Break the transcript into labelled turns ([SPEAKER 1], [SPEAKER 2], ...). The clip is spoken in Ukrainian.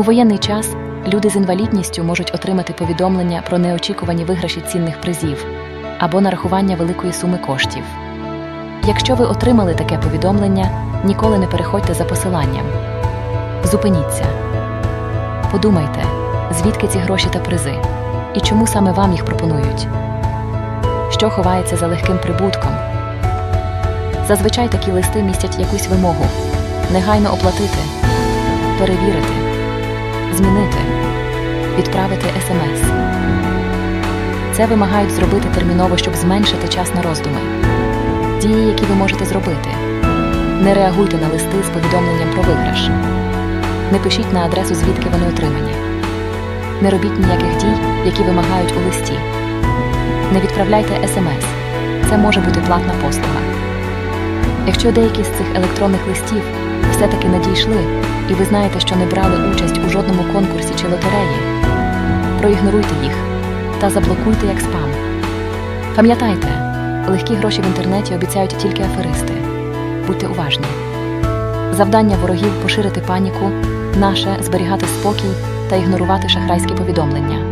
[SPEAKER 1] У воєнний час люди з інвалідністю можуть отримати повідомлення про неочікувані виграші цінних призів або нарахування великої суми коштів. Якщо ви отримали таке повідомлення, ніколи не переходьте за посиланням. Зупиніться. Подумайте, звідки ці гроші та призи, і чому саме вам їх пропонують. Що ховається за легким прибутком? Зазвичай такі листи містять якусь вимогу негайно оплатити, перевірити, змінити, відправити смс. Це вимагають зробити терміново, щоб зменшити час на роздуми. Дії, які ви можете зробити. Не реагуйте на листи з повідомленням про виграш. Не пишіть на адресу, звідки вони отримані. Не робіть ніяких дій, які вимагають у листі. Не відправляйте смс. Це може бути платна послуга. Якщо деякі з цих електронних листів все-таки надійшли, і ви знаєте, що не брали участь у жодному конкурсі чи лотереї, проігноруйте їх та заблокуйте як спам. Пам'ятайте, легкі гроші в інтернеті обіцяють тільки аферисти. Будьте уважні. Завдання ворогів поширити паніку, наше зберігати спокій та ігнорувати шахрайські повідомлення.